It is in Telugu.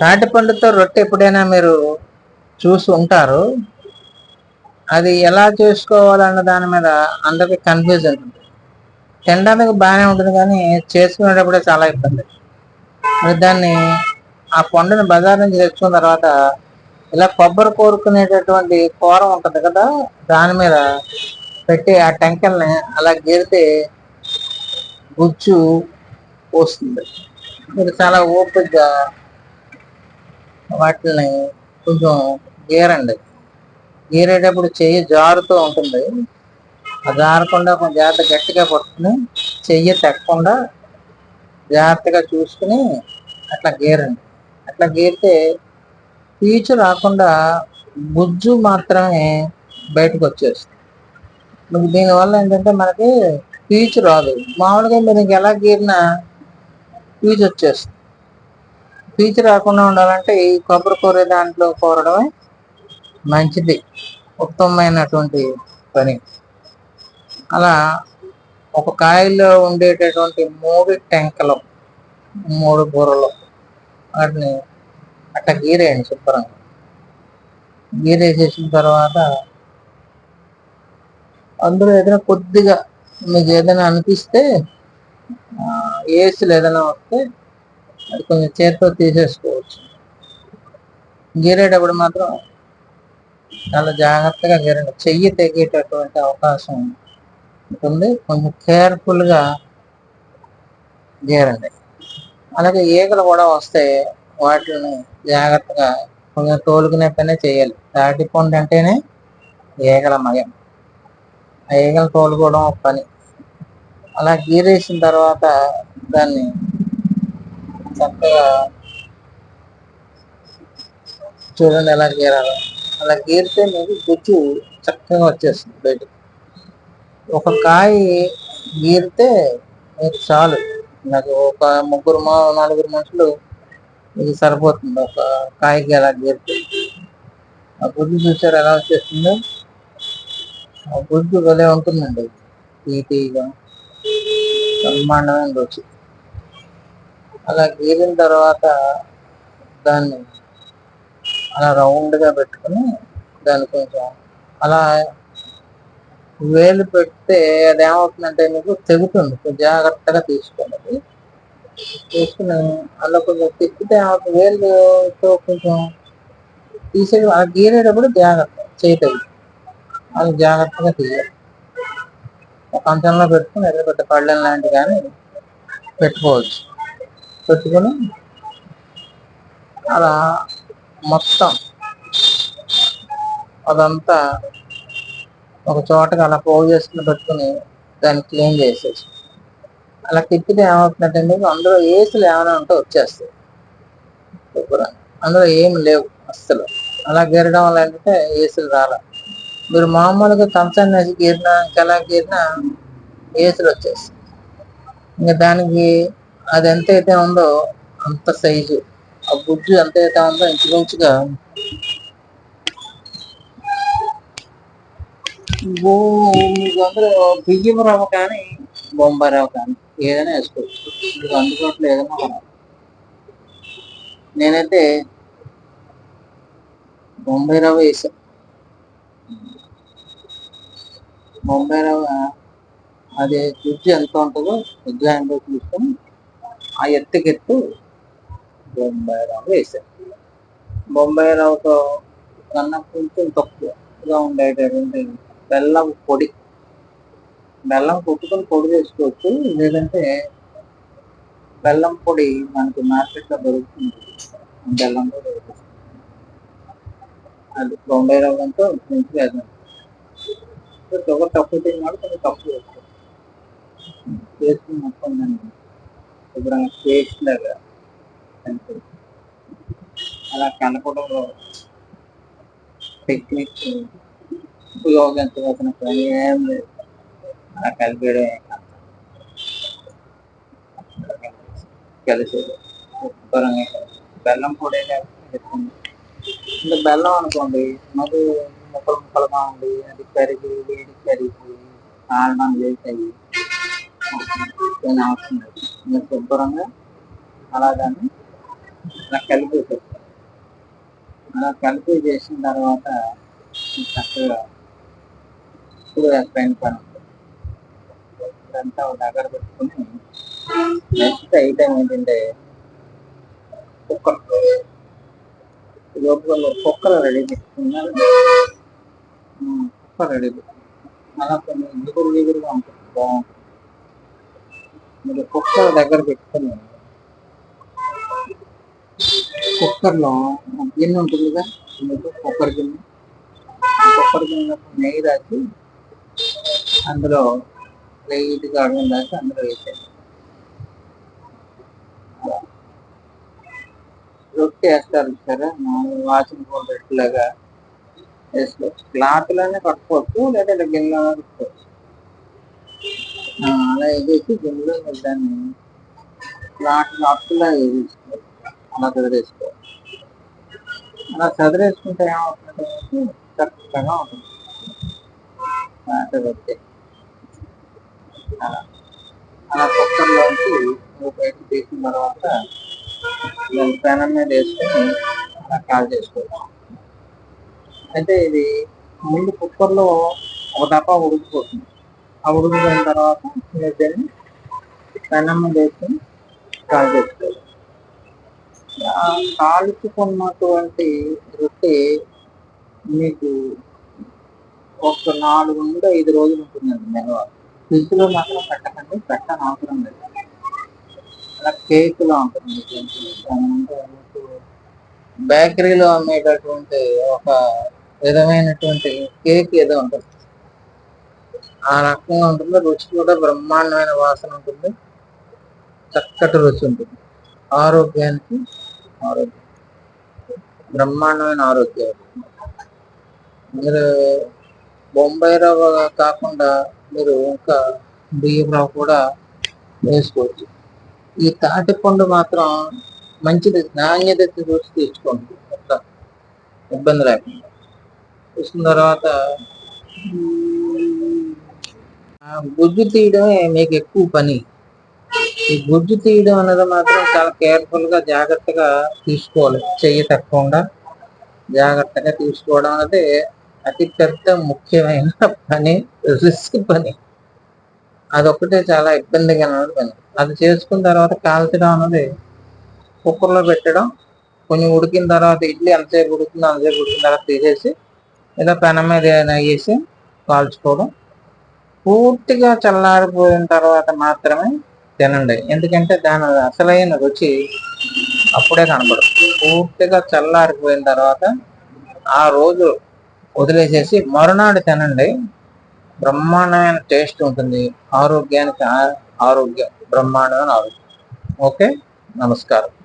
తాటిపండుతో రొట్టె ఎప్పుడైనా మీరు చూసి ఉంటారు? అది ఎలా చేసుకోవాలన్న దాని మీద అందరికి కన్ఫ్యూజన్ ఉంటుంది. తినడానికి బాగానే ఉంటుంది కానీ చేసుకునేటప్పుడే చాలా ఇబ్బంది. మరి దాన్ని ఆ పండుని బజార్ నుంచి తెచ్చుకున్న తర్వాత ఇలా కొబ్బరి కోరుకునేటటువంటి కూర ఉంటుంది కదా దాని మీద పెట్టి ఆ టెంకల్ని అలా గీరితే గుజ్జు పోస్తుంది మీరు చాలా ఓపికగా వాటిని కొంచెం గీరండి. గీరేటప్పుడు చెయ్యి జారుతూ ఉంటుంది. ఆ జారకుండా కొంచెం జాగ్రత్త గట్టిగా పట్టుకుని చెయ్యి తగ్గకుండా జాగ్రత్తగా చూసుకుని అట్లా గీరండి. అట్లా గీరితే పీచు రాకుండా గుజ్జు మాత్రమే బయటకు వచ్చేస్తుంది. దీనివల్ల ఏంటంటే మనకి పీచు రాదు. మామూలుగా మీరు ఇంకెలా గీరినా పీచు వచ్చేస్తుంది. పీచు రాకుండా ఉండాలంటే ఈ కొబ్బరి కూర దాంట్లో కోరడమే మంచిది ఉత్తమమైనటువంటి పని. అలా ఒక కాయలో ఉండేటటువంటి మూడు టెంకలు మూడు కూరలు వాటిని అట్లా గీరేయండి శుభ్రంగా. గీరేసేసిన తర్వాత అందులో ఏదైనా కొద్దిగా మీకు ఏదైనా అనిపిస్తే ఏసులు ఏదైనా వస్తే అది కొంచెం చేతితో తీసేసుకోవచ్చు. గీరేటప్పుడు మాత్రం చాలా జాగ్రత్తగా గీరండి. చెయ్యి తెగేటటువంటి అవకాశం ఉంటుంది. కొంచెం కేర్ఫుల్గా గీరండి. అలాగే ఈగలు కూడా వస్తాయి వాటిని జాగ్రత్తగా కొంచెం తోలుకునే పనే చేయాలి. తాటి అంటేనే ఈగల మయం ఆ ఈగలు తోలుకోవడం ఒక పని. అలా గీరేసిన తర్వాత దాన్ని చక్కగా చూడండి ఎలా గీరాలో. అలా గీరితే మీకు గుజ్జు చక్కగా వచ్చేస్తుంది బయటకు. ఒక కాయ గీరితే మీకు చాలు. నాకు ఒక ముగ్గురు మా నలుగురు మనుషులు ఇది సరిపోతుంది. ఒక కాయకి ఎలా గీరితే. ఆ గుజ్జు చూసారు ఎలా వచ్చేస్తుందో? ఆ గుజ్జు భలే ఉంటుందండి. తీగా బ్రహ్మాండమైన రుచి. అలా గీరిన తర్వాత దాన్ని అలా రౌండ్గా పెట్టుకుని దాన్ని కొంచెం అలా వేలు పెడితే అది ఏమవుతుందంటే మీకు తెగుతుంది. కొంచెం జాగ్రత్తగా తీసుకోండి. తీసుకుని అలా కొంచెం తిప్పితే ఆ వేలుతో కొంచెం తీసే ఆ గీరేటప్పుడు జాగ్రత్త చేయటది అది జాగ్రత్తగా తీయాలి. ఒక కంచంలో పెట్టుకుని ఎదురు పెద్ద పళ్ళెం లాంటి కానీ పెట్టుకోవచ్చు. పెట్టుకొని అలా మొత్తం అదంతా ఒక చోటకి అలా పోగు చేసుకుని పెట్టుకుని దాన్ని క్లీన్ చేసేసి అలా తిప్పితే ఏమవుతుందంటే మీకు అందులో ఏసులు ఏమైనా ఉంటే వచ్చేస్తాయి. అందులో ఏం లేవు అస్సలు. అలా గీరడం వల్ల ఏంటంటే ఏసులు రాలే. మీరు మామూలుగా కంచాన్ని వేసి గీరినా ఇంకెలా గీరినా ఏసులు వచ్చేస్తాయి. ఇంకా దానికి అది ఎంత అయితే ఉందో అంత సైజు. ఆ బుజ్జు ఎంత అయితే ఉందో ఇంచుమించుగా అందులో బియ్యం రవ్వ కానీ బొంబాయి రవ్వ కానీ ఏదైనా వేసుకోవచ్చు. మీకు అందుబాటులో ఏదైనా నేనైతే బొంబాయి రవ్వ వేసాను బొంబాయి రవ్వ అది గుజ్జు ఎంత ఉంటుందో ఉజ్జాయింలో తీసుకొని ఆ ఎత్తుకెత్తు బొంబాయిరావు వేశారు. బొంబాయిరావుతో కన్నా కొంచెం తక్కువగా ఉండేటటువంటి బెల్లం పొడి. బెల్లం కొట్టుకొని పొడి చేసుకోవచ్చు లేదంటే బెల్లం పొడి మనకి మార్కెట్లో దొరుకుతుంది. బెల్లం పొడి అది బొంబాయి రవ్వంతో మంచి వేదం షుగర్ తక్కువ తిన్నాడు కొంచెం తక్కువ వేసుకో వేసుకుని మొత్తం దాన్ని శుభ్రంగా పేస్ట్ లాగా కలిపి అలా కలపడంలో టెక్నిక్ ఉపయోగించవలసిన పని ఏం లేదు అలా కలిపేయడమే కలిసి శుభ్రంగా బెల్లం పొడి వేసుకుంది ఇంకా బెల్లం అనుకోండి మరి ముక్కలు ముక్కలుగా ఉండి అది కరిగి వేడి కరిగి కారణం చేసాయి అవసరం లేదు మీరు శుభ్రంగా దాన్ని అలా కలిపి అలా కలిపి చేసిన తర్వాత చక్కగా ఇప్పుడు పైన పని ఇదంతా ఒక దగ్గర పెట్టుకుని నెక్స్ట్ ఐటమ్ ఏంటంటే కుక్కర్ లోపల కుక్కర్ రెడీ చేసుకున్నారు కుక్కర్ రెడీ అలా కొన్ని ఎగురు ఎగురుగా ఉంటుంది. బాగుంటుంది. మీరు కుక్కర్ దగ్గర పెట్టుకుని కుక్కర్లో గిన్నె ఉంటుందిగా మీకు కుక్కర్ గిన్నె. కుక్కర్ గిన్నె నెయ్యి రాసి అందులో లైట్గా అడుగు దాకా అందులో వేసేది రొట్టె వేస్తారు సరే మామూలు వాసన కూడా రొట్టెలాగా వేసుకోవచ్చు క్లాత్లోనే కట్టుకోవచ్చు లేదా ఇలా గిన్నెలో కట్టుకోవచ్చు. అలా వేసేసి గిన్నెలో దాన్ని క్లాత్ అప్పులా వేసుకోవచ్చు అలా చదివేసుకోవాలి. అలా చదివేసుకుంటే ఏమవుతుందంటే చక్కగా ఉంటుంది. క్లాత్ అలా. అలా కుక్కర్లోంచి బయట తీసిన తర్వాత దాని పెనం మీద వేసుకొని అలా కాల్ చేసుకోవాలి. అయితే ఇది ముందు కుక్కర్లో ఒక దప్ప ఉడికిపోతుంది. ఆ ఉడికిపోయిన తర్వాత మీరు దాన్ని పెనం మీద వేసుకొని కాల్ చేసుకోవాలి కాల్చుకున్నటువంటి రొట్టె మీకు ఒక నాలుగు నుండి ఐదు రోజులు ఉంటుందండి నిల్వ ఫ్రిడ్జ్లో మాత్రం పెట్టకండి పెట్టని అవసరం లేదు. అలా కేకులో ఉంటుంది. బేకరీలో అమ్మేటటువంటి ఒక విధమైనటువంటి కేక్ ఏదో ఉంటుంది. ఆ రకంగా ఉంటుంది. రుచి కూడా బ్రహ్మాండమైన వాసన ఉంటుంది. చక్కటి రుచి ఉంటుంది. ఆరోగ్యానికి ఆరోగ్యం. బ్రహ్మాండమైన ఆరోగ్యం. మీరు బొంబాయి రవ్వ కాకుండా మీరు ఇంకా బియ్యం రవ్వ కూడా వేసుకోవచ్చు. ఈ తాటిపండు మాత్రం మంచిది. నాణ్యత చూసి తీసుకోండి. ఇబ్బంది లేకుండా. చూసిన తర్వాత గుజ్జు తీయడమే మీకు ఎక్కువ పని. ఈ గుజ్జు తీయడం అనేది మాత్రం చాలా కేర్ఫుల్గా జాగ్రత్తగా తీసుకోవాలి. చెయ్యి తప్పకుండా జాగ్రత్తగా తీసుకోవడం అనేది అతి పెద్ద ముఖ్యమైన పని రిస్క్ పని. అదొక్కటే చాలా ఇబ్బందిగా ఉన్నది పని. అది చేసుకున్న తర్వాత కాల్చడం అన్నది కుక్కర్లో పెట్టడం కొంచెం ఉడికిన తర్వాత ఇడ్లీ ఎంతసేపు ఉడుకుతుందో అంతసేపు ఉడికిన తర్వాత తీసేసి ఇలా పెనం మీద వేసి కాల్చుకోవడం పూర్తిగా చల్లారిపోయిన తర్వాత మాత్రమే తినండి. ఎందుకంటే దాని అసలైన రుచి అప్పుడే కనబడుతుంది పూర్తిగా చల్లారిపోయిన తర్వాత ఆ రోజు వదిలేసేసి మరునాడు తినండి. బ్రహ్మాండమైన టేస్ట్ ఉంటుంది. ఆరోగ్యానికి ఆ- ఆరోగ్యం బ్రహ్మాండమైన ఆరోగ్యం. ఓకే? నమస్కారం.